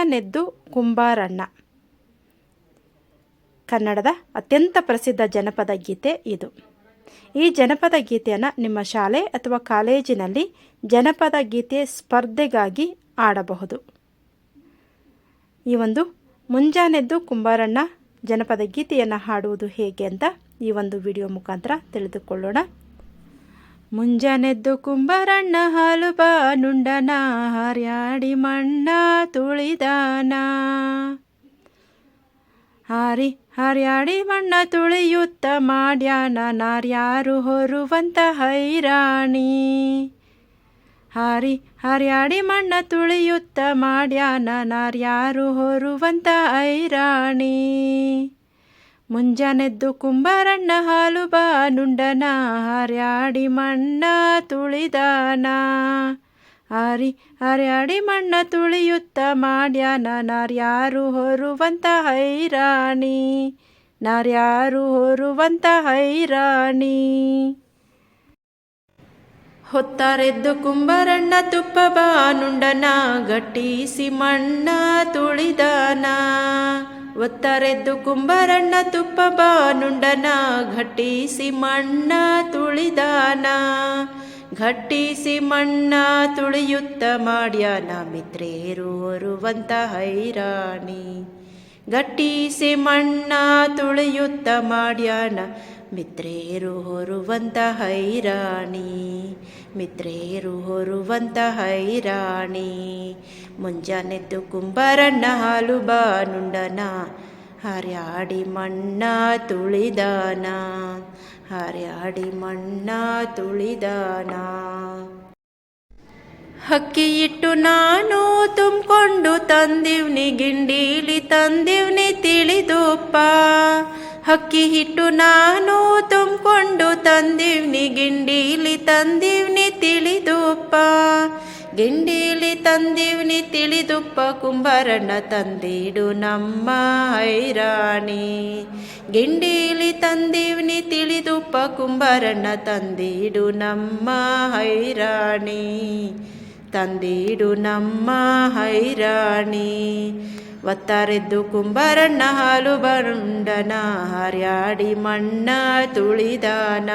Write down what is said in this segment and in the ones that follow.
ಮುಂಜಾನೆದ್ದು ಕುಂಬಾರಣ್ಣ. ಕನ್ನಡದ ಅತ್ಯಂತ ಪ್ರಸಿದ್ಧ ಜನಪದ ಗೀತೆ ಇದು. ಈ ಜನಪದ ಗೀತೆಯನ್ನು ನಿಮ್ಮ ಶಾಲೆ ಅಥವಾ ಕಾಲೇಜಿನಲ್ಲಿ ಜನಪದ ಗೀತೆ ಸ್ಪರ್ಧೆಗಾಗಿ ಆಡಬಹುದು. ಈ ಒಂದು ಮುಂಜಾನೆದ್ದು ಕುಂಬಾರಣ್ಣ ಜನಪದ ಗೀತೆಯನ್ನು ಹಾಡುವುದು ಹೇಗೆ ಅಂತ ಈ ಒಂದು ವಿಡಿಯೋ ಮುಖಾಂತರ ತಿಳಿದುಕೊಳ್ಳೋಣ. ಮುಂಜಾನೆದ್ದು ಕುಂಬರಣ್ಣ ಹಾಲು ಬಾನುಂಡನ ಹರ್ಯಾಡಿ ಮಣ್ಣ ತುಳಿದಾನ. ಹಾರಿ, ಹರ್ಯಾಡಿ ಮಣ್ಣ ತುಳಿಯುತ್ತ ಮಾಡ್ಯಾನ, ನಾರ್ಯಾರು ಹೊರುವಂತ ಹೈರಾಣಿ. ಹಾರಿ, ಹರ್ಯಾಡಿ ಮಣ್ಣ ತುಳಿಯುತ್ತ ಮಾಡ್ಯಾನ, ನಾರ್ಯಾರು ಹೊರುವಂತ ಐರಾಣಿ ಮುಂಜಾನೆದ್ದು ಕುಂಬಾರಣ್ಣ ಹಾಲು ಬಾ, ನುಂಡನ ಹರ್ಯಾಡಿ ಮಣ್ಣ ತುಳಿದಾನ. ಹರಿ, ಹರ್ಯಾಡಿ ಮಣ್ಣ ತುಳಿಯುತ್ತ ಮಾಡ್ಯಾನ, ನಾರ್ಯಾರು ಹೊರುವಂತ ಹೈರಾಣಿ. ನಾರ್ಯಾರು ಹೊರುವಂತ ಹೈರಾಣಿ. ಹೊತ್ತಾರೆದ್ದು ಕುಂಬಾರಣ್ಣ ತುಪ್ಪ ಬಾನುಂಡನ ಗಟ್ಟಿಸಿ ಮಣ್ಣ ತುಳಿದಾನ. ಒತ್ತಾರೆದ್ದು ಕುಂಬರಣ್ಣ ತುಪ್ಪ ಬಾನುಂಡನ, ಘಟ್ಟಿಸಿ ಮಣ್ಣ ತುಳಿದಾನ. ಘಟ್ಟಿಸಿ ಮಣ್ಣ ತುಳಿಯುತ್ತ ಮಾಡ್ಯಾನ ಮಿತ್ರೇರು ಹೊರುವಂತ ಹೈರಾಣಿ. ಗಟ್ಟಿಸಿ ಮಣ್ಣ ತುಳಿಯುತ್ತ ಮಾಡ್ಯಾನ ಮಿತ್ರೇರು ಹೊರುವಂತ ಹೈರಾಣಿ. ಮಿತ್ರೇರು ಹೊರುವಂತ ಹೈರಾಣಿ, ಮುಂಜಾನೆದ್ದು ಕುಂಬಾರಣ್ಣ ಹಾಲು ಬಾನುಂಡನ ಹರ್ಯಾಡಿ ಮಣ್ಣ ತುಳಿದಾನ, ಹರ್ಯಾಡಿ ಮಣ್ಣ ತುಳಿದಾನ. ಹಕ್ಕಿ ಇಟ್ಟು ನಾನು ತುಂಬಿಕೊಂಡು ತಂದಿವ್ನಿ, ಗಿಂಡೀಲಿ ತಂದಿವ್ನಿ ತಿಳಿದುಪ್ಪ. ಹಕ್ಕಿ ಹಿಟ್ಟು ನಾನು ತುಂಬಿಕೊಂಡು ತಂದಿವ್ನಿ, ಗಿಂಡೀಲಿ ತಂದಿವ್ನಿ ತಿಳಿದುಪ್ಪ. ಗಿಂಡೀಲಿ ತಂದಿವ್ನಿ ತಿಳಿದುಪ್ಪ ಕುಂಬರಣ್ಣ ತಂದಿಡು ನಮ್ಮ ಹೈರಾಣಿ. ಗಿಂಡೀಲಿ ತಂದಿವ್ನಿ ತಿಳಿದುಪ್ಪ ಕುಂಬರಣ್ಣ ತಂದಿಡು ನಮ್ಮ ಹೈರಾಣಿ. ತಂದಿಡು ನಮ್ಮ ಹೈರಾಣಿ. ಒತ್ತಾರೆದ್ದು ಕುಂಬರಣ್ಣ ಹಾಲು ಬರುಂಡನ ಹರ್ಯಾಡಿ ಮಣ್ಣ ತುಳಿದಾನ.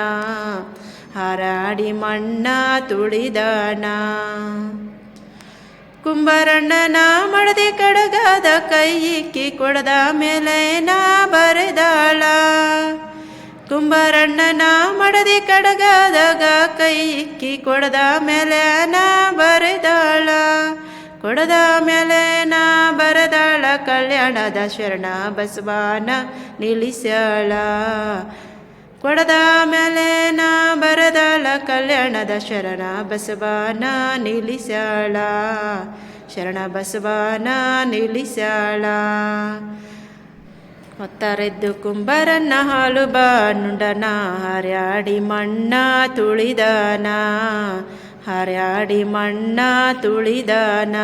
ಹಾರಾಡಿ ಮಣ್ಣ ತುಳಿದಾನ. ಕುಂಬರಣ್ಣನ ಮಡದೆ ಕಡಗಾದ ಕೈ ಇಕ್ಕಿ ಕೊಡದ ಮೇಲೆ ನಾ ಬರೆದಾಳ. ಕುಂಬರಣ್ಣನ ಮಡದಿ ಕಡಗಾದಾಗ ಕೈ ಇಕ್ಕಿ ಕೊಡದ ಮೇಲೆ ನಾ ಕೊಡದ ಮೇಲೆ ನಾ ಬರದಾಳ, ಕಲ್ಯಾಣದ ಶರಣ ಬಸವಾನ ನಿಲ್ಲಿಸ್ಯಾಳ. ಕೊಡದ ಮೇಲೆ ನಾ ಬರದಾಳ, ಕಲ್ಯಾಣದ ಶರಣ ಬಸವಾನ ನಿಲ್ಲಿಸ್ಯಾಳ. ಶರಣ ಬಸವಾನ ನಿಲ್ಲಿಸ್ಯಾಳ. ಹೊತ್ತಾರೆದ್ದು ಕುಂಬರನ್ನ ಹಾಲು ಬಾನುಂಡನ ಹರ್ಯಾಡಿ ಮಣ್ಣ ತುಳಿದಾನ. ಹರ್ಯಾಡಿ ಮಣ್ಣ ತುಳಿದಾನ.